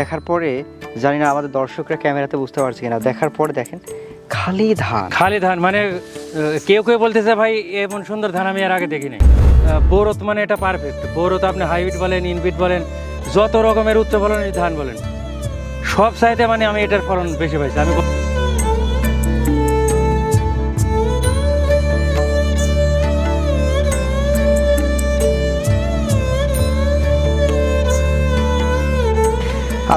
দেখার পরে, জানি না আমাদের দর্শকরা ক্যামেরাতে বুঝতে পারছে কিনা, দেখার পরে দেখেন, খালি ধান। খালি ধান মানে কেউ কেউ বলতেছে, ভাই, এমন সুন্দর ধান আমি আর আগে দেখিনি। বোরত মানে এটা পারফেক্ট বোরত আপনি হাইব্রিড বলেন ইনবিট বলেন, যত রকমের উচ্চ ফলনের ধান বলেন, সব চাইতে মানে আমি এটার ফলন বেশি পাইছি। আমি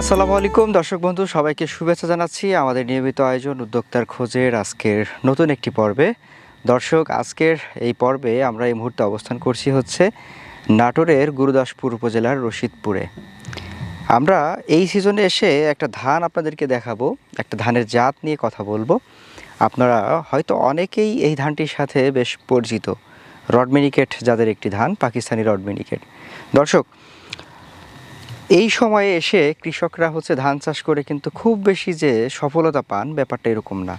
আসসালামু আলাইকুম। দর্শক বন্ধু, সবাইকে শুভেচ্ছা জানাচ্ছি। আমাদের নিয়মিত আয়োজন উদ্যোক্তার খোঁজের আজকের নতুন একটি পর্বে। দর্শক, আজকের এই পর্বে আমরা এই মুহূর্তে অবস্থান করছি হচ্ছে নাটোরের গুরুদাসপুর উপজেলার রশিদপুরে। আমরা এই সিজনে এসে একটা ধান আপনাদেরকে দেখাবো, একটা ধানের জাত নিয়ে কথা বলব। আপনারা হয়তো অনেকেই এই ধানটির সাথে বেশ পরিচিত। রডমিনিকেট যাদের একটি ধান, পাকিস্তানি রডমিনিকেট। দর্শক এই সময়ে এসে কৃষকরা হচ্ছে ধান চাষ করে কিন্তু খুব বেশি যে সফলতা পান ব্যাপারটা এরকম না।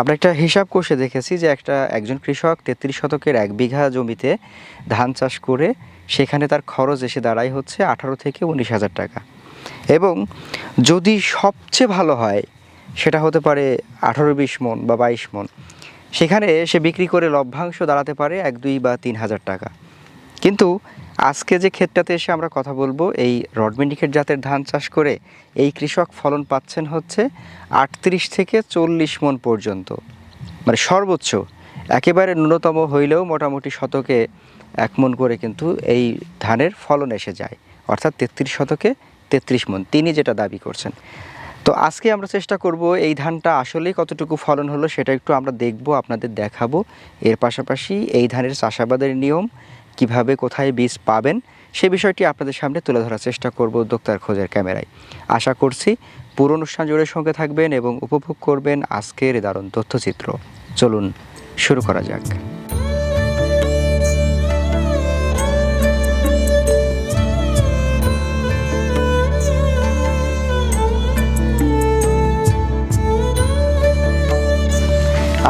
আমরা একটা হিসাব কষে দেখেছি যে একটা, একজন কৃষক তেত্রিশ শতকের এক বিঘা জমিতে ধান চাষ করে সেখানে তার খরচ এসে দাঁড়ায় হচ্ছে আঠারো থেকে উনিশ হাজার টাকা। এবং যদি সবচেয়ে ভালো হয়, সেটা হতে পারে আঠারো বিশ মন বা বাইশ মন, সেখানে সে বিক্রি করে লভ্যাংশ দাঁড়াতে পারে এক, দুই বা তিন হাজার টাকা। কিন্তু আজকে যে ক্ষেতটাতে এসে আমরা কথা বলব, এই রডমিনিকেট জাতের ধান চাষ করে এই কৃষক ফলন পাচ্ছেন হচ্ছে আটত্রিশ থেকে চল্লিশ মন পর্যন্ত। মানে সর্বোচ্চ, একেবারে ন্যূনতম হইলেও মোটামুটি শতকে এক মন করে কিন্তু এই ধানের ফলন এসে যায়। অর্থাৎ তেত্রিশ শতকে তেত্রিশ মন, তিনি যেটা দাবি করছেন। তো আজকে আমরা চেষ্টা করব এই ধানটা আসলেই কতটুকু ফলন হলো সেটা একটু আমরা দেখব, আপনাদের দেখাবো। এর পাশাপাশি এই ধানের চাষাবাদের নিয়ম কীভাবে কোথায় বীজ পাবেন সে বিষয়টি আপনাদের সামনে তুলে ধরার চেষ্টা করব উদ্যোক্তার খোঁজের ক্যামেরায়। আশা করছি পুরো অনুষ্ঠান জুড়ে সঙ্গে থাকবেন এবং উপভোগ করবেন আজকের দারুণ তথ্যচিত্র। চলুন শুরু করা যাক।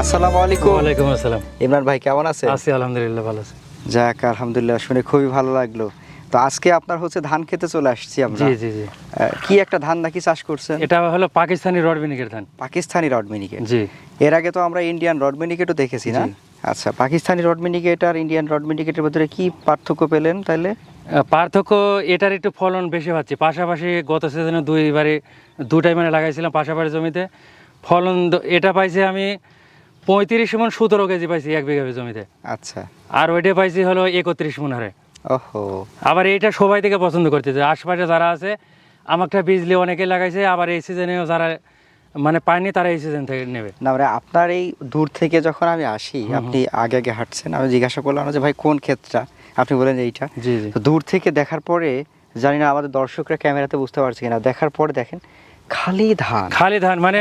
আসসালামু আলাইকুম। ওয়ালাইকুম আসসালাম। ইমরান ভাই কেমন আছেন? আছি আলহামদুলিল্লাহ ভালো আছি। যাক আলহামদুলিল্লাহ শুনে খুবই ভালো লাগল। তো আজকে আপনার হচ্ছে ধান খেতে চলে আসছি আমরা। জি জি জি। কি একটা ধান নাকি চাষ করছেন? এটা হলো পাকিস্তানি রডবিনিকের ধান। পাকিস্তানি রডমিনিকেট জি। এর আগে তো আমরা ইন্ডিয়ান রডমিনিকেটও দেখেছি না? আচ্ছা পাকিস্তানি রডমিনিকেট আর ইন্ডিয়ান রডমিনিকেটের ভিতরে কি পার্থক্য পেলেন তাহলে পার্থক্য এটার একটু ফলন বেশি পাচ্ছি। পাশাপাশি গত সিজনে দুইবারে দুটাই মানে লাগাইছিলাম পাশাপাশি জমিতে। ফলন এটা পাইছি আমি পঁয়ত্রিশ মন সতেরো কেজি পাইছি এক বিঘা জমিতে। আচ্ছা। আর ওইটা পাইছি হলো একত্রিশ মন হারে। ওহো। আবার এটা সবাই থেকে পছন্দ করতেছে আশপাশে যারা আছে আমারটা বিজলি অনেকে লাগাইছে আবার এই সিজনেও যারা মানে পায়নি তারা এই সিজন থেকে নেবে। না মানে আপনার এই দূর থেকে যখন আমি আসি আপনি আগে আগে হাঁটছেন আমি জিজ্ঞাসা করলাম না যে ভাই কোন ক্ষেতটা? আপনি বলেন যে এইটা। জি জি। দূর থেকে দেখার পরে জানি না আমাদের দর্শকরা ক্যামেরাতে বুঝতে পারছে কিনা। দেখার পরে দেখেন খালি ধান খালি ধান মানে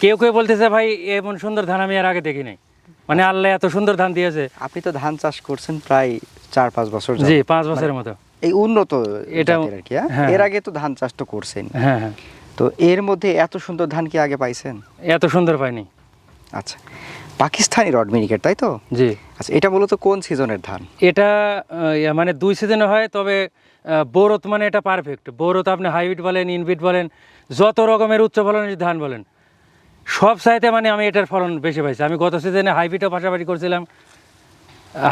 কেউ কেউ বলতেছে ভাই এমন সুন্দর ধান আমি আর আগে দেখি নাই। মানে আল্লাহ এত সুন্দর ধান দিয়েছে। আপনি তো ধান চাষ করছেন প্রায় চার পাঁচ বছর জি পাঁচ বছরের মতো। এই উন্নত এটা- আর কি হ্যাঁ? হ্যাঁ। এর আগে তো ধান চাষ তো করছেন। হ্যাঁ হ্যাঁ। তো এর মধ্যে এত সুন্দর ধান কি আগে পাইছেন? এত সুন্দর পাইনি। আচ্ছা পাকিস্তানি রড মিনিকেট তাই তো? জি। আচ্ছা এটা মূলত কোন সিজনের ধান? এটা মানে দুই সিজনে হয় তবে বোরত মানে এটা পারফেক্ট বোরত আপনি হাইব্রিড বলেন ইনভিট বলেন যত রকমের উচ্চ ফলনের ধান বলেন। সব চাইতে মানে আমি এটার ফলন বেশি পাইছি। আমি গত সিজনে হাইব্রিডও পাশাপাশি করছিলাম।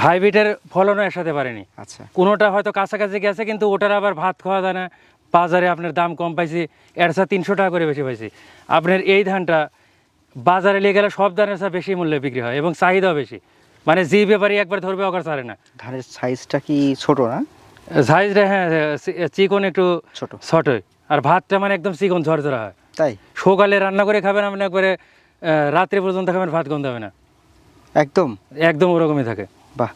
হাইব্রিডের ফলনও একসাথে পারেনি আচ্ছা। কোনোটা হয়তো কাছাকাছি গেছে কিন্তু ওটার আবার ভাত খাওয়া যায় না। বাজারে আপনার দাম কম পাইছি এর সাথে তিনশো টাকা করে বেশি পাইছি। আপনার এই ধানটা বাজারে নিয়ে গেলে সব ধানের সাথে বেশি মূল্যে বিক্রি হয় এবং চাহিদাও বেশি। মানে যে ব্যাপারী একবার ধরবে ওকার ছাড়ে না। ধানের সাইজটা কি ছোট না? সাইজটা হ্যাঁ চিকন একটু ছোট। ছোট আর ভাতটা মানে একদম চিকন ঝরঝরা হয়। তাই? সকালে রান্না করে খাবেন আপনি একবারে রাত্রি পর্যন্ত খাবেন ভাত গন্ধ হবে না। একদম? একদম ওরকমই থাকে। বাহ।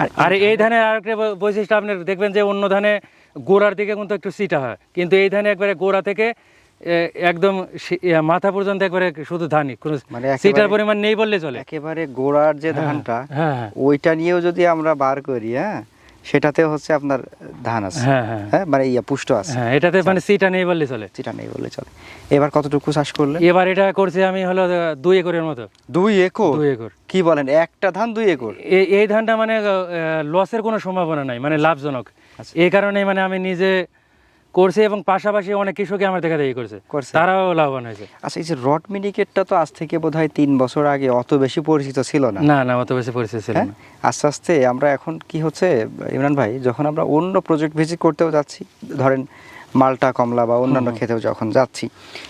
আর আর এই ধানের আরেকটা বৈশিষ্ট্য আপনি দেখবেন যে অন্য ধানে গোড়ার দিকে কিন্তু একটু সিটা হয়। কিন্তু এই ধানে একবারে গোড়া থেকে একদম মাথা পর্যন্ত একবারে শুধু ধানই। কোনো মানে সিটার পরিমাণ নেই বললে চলে। একেবারে গোড়ার যে ধানটা হ্যাঁ হ্যাঁ। ওইটা নিয়েও যদি আমরা বার করি হ্যাঁ সেটাতে হচ্ছে আপনার ধান আছে। হ্যাঁ হ্যাঁ। হ্যাঁ মানে ইয়া পুষ্ট আছে। হ্যাঁ এটাতে মানে সিটা নেই বললে চলে। সিটা নেই বললে চলে। এবার কতটুকু চাষ করলে? এবার এটা করছি আমি হলো দুই একরের মতো। দুই একর? দুই একর। কি বলেন একটা ধান দুই একর? এই এই ধানটা মানে লসের কোনো সম্ভাবনা নাই মানে লাভজনক। আচ্ছা। এই কারণে মানে আমি নিজে করছে এবং পাশাপাশি অনেক কৃষকই আমার দেখা দেখি করছে। তারাও লাভবান হয়েছে। আচ্ছা এই যে রড মিনিকেটটা তো আজ থেকে বোধহয় তিন বছর আগে অত বেশি পরিচিত ছিল না। না না অত বেশি পরিস্থিতি ছিল হ্যাঁ? না। আস্তে আস্তে আমরা এখন কি হচ্ছে ইমরান ভাই যখন আমরা অন্য প্রজেক্ট ভিজিট করতেও যাচ্ছি ধরেন মালটা কমলা বা অন্যান্য খেতেও যখন যাচ্ছি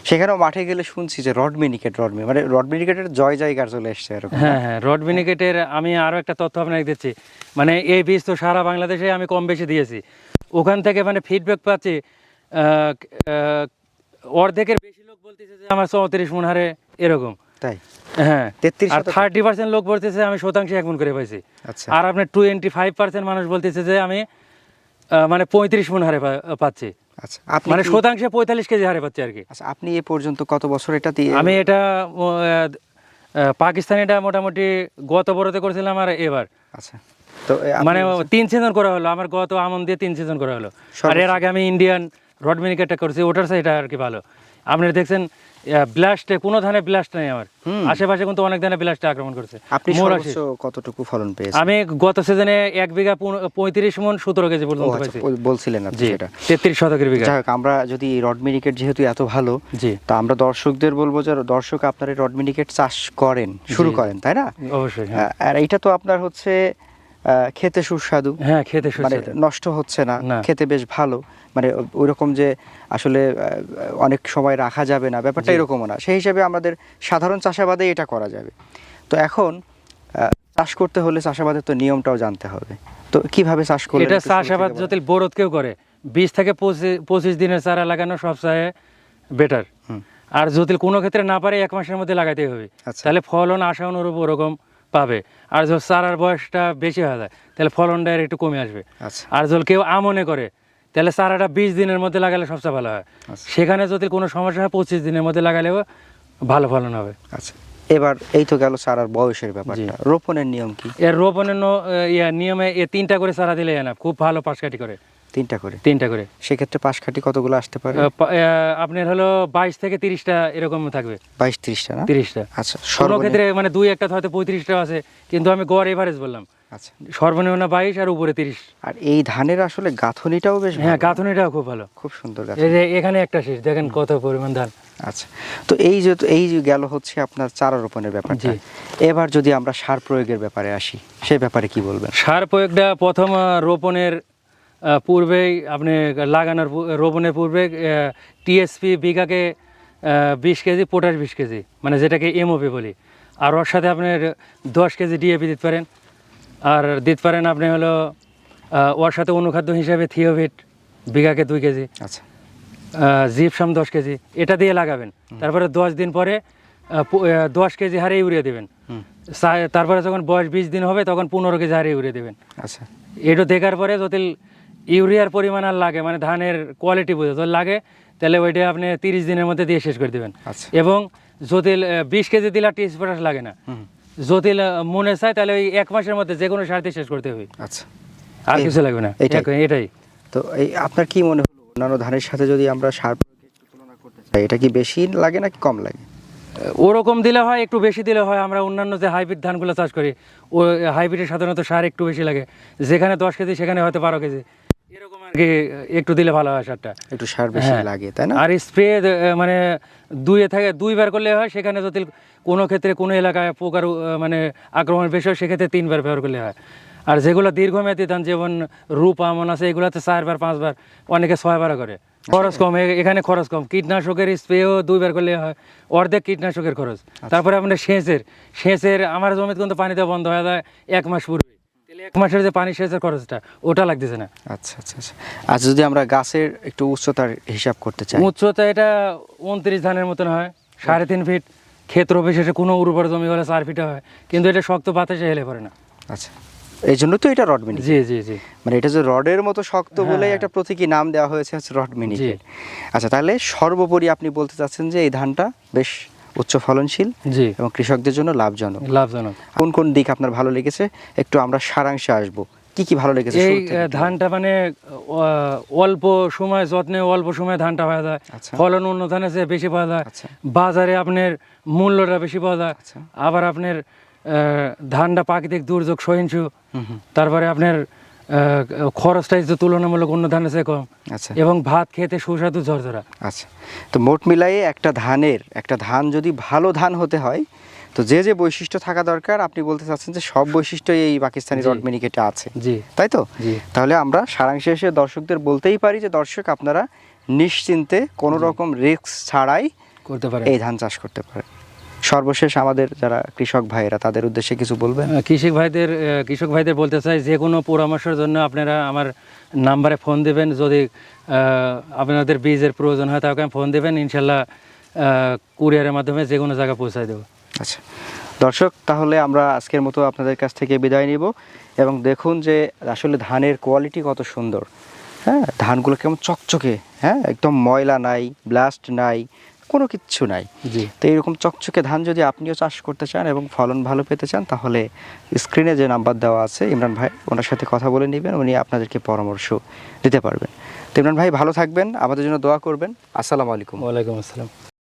সেখানেও মাঠে গেলে শুনছি যে রড মিনিকেট রড মিনি মানে রড মিনিকেটের জয় জয়গার চলে এসছে এরকম হ্যাঁ হ্যাঁ রড মিনিকেটের আমি আরও একটা তথ্য আপনাকে দিচ্ছি। মানে এই বীজ তো সারা বাংলাদেশে আমি কম বেশি দিয়েছি। ওখান থেকে মানে ফিডব্যাক পাচ্ছি অর্ধেকের বেশি লোক বলতেছে যে আমার চৌত্রিশ মন হারে এরকম। তাই? হ্যাঁ 33 আর থার্টি পার্সেন্ট লোক বলতেছে আমি শতাংশে এক মন করে পাইছি। আচ্ছা। আর আপনার টোয়েন্টি ফাইভ পার্সেন্ট মানুষ বলতেছে যে আমি মানে পঁয়ত্রিশ মন হারে পাচ্ছি। আচ্ছা আপনি মানে শতাংশে পঁয়তাল্লিশ কেজি হারে পাচ্ছি আর কি। আচ্ছা আপনি এ পর্যন্ত কত বছর এটা দিয়ে আমি এটা পাকিস্তানিটা মোটামুটি গত বড়তে করেছিলাম আর এবার। আচ্ছা। তো মানে তিন সিজন করা হলো আমার গত আমন দিয়ে তিন সিজন করা হলো। আর এর আগে আমি ইন্ডিয়ান রড মিনিকেটটা করছি ওটার সাইড আর কি ভালো। আপনি দেখছেন ব্লাস্টে কোনো ধানে ব্লাস্ট নেই আমার। আশেপাশে কিন্তু অনেক ধানে ব্লাস্টে আক্রমণ করছে। আপনি সর্বোচ্চ কতটুকু ফলন পেয়েছেন? আমি গত সিজনে এক বিঘা পঁয়ত্রিশ মন সতেরো কেজি পর্যন্ত আচ্ছা, বলছিলেন আপনি সেটা। তেত্রিশ শতকের বিঘা। যাই আমরা যদি রড মিনিকেট যেহেতু এত ভালো জি। তা আমরা দর্শকদের বলব যে দর্শক আপনার এই রড মিনিকেট চাষ করেন শুরু করেন তাই না? অবশ্যই হ্যাঁ। আর এইটা তো আপনার হচ্ছে খেতে সুস্বাদু। হ্যাঁ খেতে মানে সুস্বাদু নষ্ট হচ্ছে না। খেতে বেশ ভালো। মানে ওই রকম যে আসলে অনেক সময় রাখা যাবে না। ব্যাপারটা। এরকমও না। সেই হিসাবে আমাদের সাধারণ চাষাবাদে এটা করা যাবে। তো এখন চাষ করতে হলে চাষাবাদের তো নিয়মটাও জানতে হবে। তো কীভাবে চাষ করলে এটা চাষাবাদ যদি বরদ কেউ করে। বিশ থেকে পঁচিশ দিনের চারা লাগানো সবচেয়ে বেটার। আর যদি কোনো ক্ষেত্রে না পারে এক মাসের মধ্যে লাগাতে হবে। আচ্ছা। তাহলে ফলন আশা অনুরূপ ওরকম পাবে। আর যদি চারার বয়সটা বেশি হয়ে যায় তাহলে ফলনটা একটু কমে আসবে। আচ্ছা। আর যদি কেউ আমনে করে তাহলে চারাটা বিশ দিনের মধ্যে লাগালে সবচেয়ে ভালো হয়। আচ্ছা। সেখানে যদি কোনো সমস্যা হয় পঁচিশ দিনের মধ্যে লাগালেও ভালো ফলন হবে। আচ্ছা। এবার এই তো গেল চারার বয়সের ব্যাপারটা। রোপণের নিয়ম কি? এর রোপণের নিয়মে এ তিনটা করে চারা দিলে না খুব ভালো পাশকাঠি করে। তিনটা করে। তিনটা করে। সেক্ষেত্রে পাশকাঠি কতগুলো আসতে পারে? আপনার হলো বাইশ থেকে তিরিশটা এরকম থাকবে। বাইশ ত্রিশটা না? তিরিশটা। আচ্ছা কোনো সর্বনিম্ন ক্ষেত্রে মানে দুই একটা হয়তো পঁয়ত্রিশটা আছে কিন্তু আমি গড় এভারেজ বললাম। আচ্ছা। সর্বনিম্ন বাইশ আর উপরে তিরিশ। আর এই ধানের আসলে গাঁথনিটাও বেশ হ্যাঁ গাঁথনিটাও খুব ভালো। খুব সুন্দর এখানে একটা শীষ দেখেন কত পরিমাণ ধান। আচ্ছা তো এই যে এই যে গেল হচ্ছে আপনার চারা রোপণের ব্যাপারটা। এবার যদি আমরা সার প্রয়োগের ব্যাপারে আসি সেই ব্যাপারে কি বলবেন? সার প্রয়োগটা প্রথম রোপণের আহ, পূর্বেই আপনি লাগানোর রোপণের পূর্বে টিএসপি বিঘাকে বিশ কেজি পটাশ বিশ কেজি মানে যেটাকে এমওপি বলি আর ওর সাথে আপনার দশ কেজি ডিএপি দিতে পারেন আর দিতে পারেন আপনি হলো ওর সাথে অনুখাদ্য হিসাবে থিওভিট বিঘাকে দুই কেজি আচ্ছা জিপসাম দশ কেজি এটা দিয়ে লাগাবেন তারপরে দশ দিন পরে দশ কেজি হারে ইউরিয়া দেবেন। তারপরে যখন বয়স বিশ দিন হবে তখন পনেরো কেজি হারে ইউরিয়া দেবেন আচ্ছা এটা দেখার পরে যদি ইউরিয়ার পরিমাণ আর লাগে মানে ধানের কোয়ালিটি বুঝে যদি লাগে তাহলে ওইটা আপনি তিরিশ দিনের মধ্যে দিয়ে শেষ করে দেবেন। আচ্ছা। এবং যদি বিশ কেজি দিলে টিস পটাশ লাগে না। যদি মনে চায় তাহলে ওই এক মাসের মধ্যে যে কোনো সার দিয়ে শেষ করতে হবে। আচ্ছা। আর কিছু লাগবে না। এটাই। এটাই। তো এই আপনার কি মনে হলো অন্যান্য ধানের সাথে যদি আমরা সার তুলনা করতে চাই এটা কি বেশি লাগে নাকি কম লাগে? ওরকম দিলে হয় একটু বেশি দিলে হয়। আমরা অন্যান্য যে হাইব্রিড ধানগুলো চাষ করি ও হাইব্রিডের সাধারণত সার একটু বেশি লাগে। যেখানে দশ কেজি সেখানে হয়তো বারো কেজি। কি একটু দিলে ভালো হয় সারটা? একটু সার বেশি হ্যাঁ। লাগে তাই না? আর স্প্রে মানে দুইয়ে থাকে দুইবার করলে হয় সেখানে যদি কোনো ক্ষেত্রে কোনো এলাকায় পোকার মানে আক্রমণ বেশি হয় সেক্ষেত্রে তিনবার ব্যবহার করলে হয়। আর যেগুলো দীর্ঘমেয়াদী ধান যেমন রূপ আমন আছে এগুলোতে চারবার পাঁচবার অনেকে ছয়বার করে। খরচ কম এখানে খরচ কম। কীটনাশকের স্প্রেও দুইবার করলে হয় অর্ধেক কীটনাশকের খরচ। তারপরে আপনার সেচের সেচের আমার জমিতে কিন্তু পানিতে বন্ধ হয়ে যায় এক মাস তাহলে এক মাসের যে পানি সেচের খরচটা ওটা লাগতেছে না। আচ্ছা আচ্ছা আচ্ছা। আর যদি আমরা গাছের একটু উচ্চতার হিসাব করতে চাই? উচ্চতা এটা উনত্রিশ ধানের মতন হয় সাড়ে তিন ফিট। ক্ষেত্র বিশেষে কোনো উর্বর জমি হলে চার ফিটে হয় কিন্তু এটা শক্ত বাতাসে হেলে পড়ে না। আচ্ছা। এই জন্য তো এটা রড মিনি জি জি জি। মানে এটা যে রডের মতো শক্ত হ্যাঁ, বলেই হ্যাঁ। একটা প্রতীকী নাম দেওয়া হয়েছে হচ্ছে রড মিনি আচ্ছা তাহলে সর্বোপরি আপনি বলতে চাচ্ছেন যে এই ধানটা বেশ উচ্চ ফলনশীল জি। এবং কৃষকদের জন্য লাভজনক। লাভজনক। কোন কোন দিক আপনার ভালো লেগেছে? একটু আমরা সারাংশে আসব। কি কি ভালো লেগেছে এই ধানটা মানে অল্প সময় যত্নে অল্প সময় ধানটা পাওয়া যায়। আচ্ছা। ফলন অন্য ধানের চেয়ে বেশি পাওয়া যায়। আচ্ছা। বাজারে আপনার মূল্যটা বেশি পাওয়া যায়। আচ্ছা। আবার আপনার আহ, ধানটা প্রাকৃতিক দুর্যোগ সহিংসু। তারপরে আপনার খরচটা যে তুলনামূলক অন্য ধানের চেয়ে কম। আচ্ছা। এবং ভাত খেতে সুস্বাদু ঝরঝরা। আচ্ছা। তো মোট মিলাইয়ে একটা ধানের একটা ধান যদি ভালো ধান হতে হয় তো যে যে বৈশিষ্ট্য থাকা দরকার আপনি বলতে চাচ্ছেন যে সব বৈশিষ্ট্যই এই পাকিস্তানি। রড মিনিকেটে আছে। জি। তাই তো? জি। তাহলে আমরা সারাংশে এসে দর্শকদের বলতেই পারি যে দর্শক আপনারা নিশ্চিন্তে কোনো রকম রিস্ক ছাড়াই করতে পারে এই ধান চাষ করতে পারেন। সর্বশেষ আমাদের যারা কৃষক ভাইয়েরা তাদের উদ্দেশ্যে কিছু বলবেন? কৃষক ভাইদের কৃষক ভাইদের বলতে চাই যে কোনো পরামর্শের জন্য আপনারা আমার নাম্বারে ফোন দেবেন। যদি আপনাদের বীজের প্রয়োজন হয় তাকে ফোন দেবেন। ইনশাল্লাহ কুরিয়ারের মাধ্যমে যে কোনো জায়গায় পৌঁছায় দেবো। আচ্ছা। দর্শক তাহলে আমরা আজকের মতো আপনাদের কাছ থেকে বিদায় নিব এবং দেখুন যে আসলে ধানের কোয়ালিটি কত সুন্দর। হ্যাঁ ধানগুলো কেমন চকচকে হ্যাঁ একদম ময়লা নাই ব্লাস্ট নাই কোনো কিচ্ছু নাই। জি। তো এরকম চকচকে ধান যদি আপনিও চাষ করতে চান এবং ফলন ভালো পেতে চান তাহলে স্ক্রিনে যে নাম্বার দেওয়া আছে ইমরান ভাই ওনার সাথে কথা বলে নেবেন উনি আপনাদেরকে পরামর্শ দিতে পারবেন। তো ইমরান ভাই ভালো থাকবেন আমাদের জন্য দোয়া করবেন। আসসালামু আলাইকুম। ওয়ালাইকুম আসসালাম।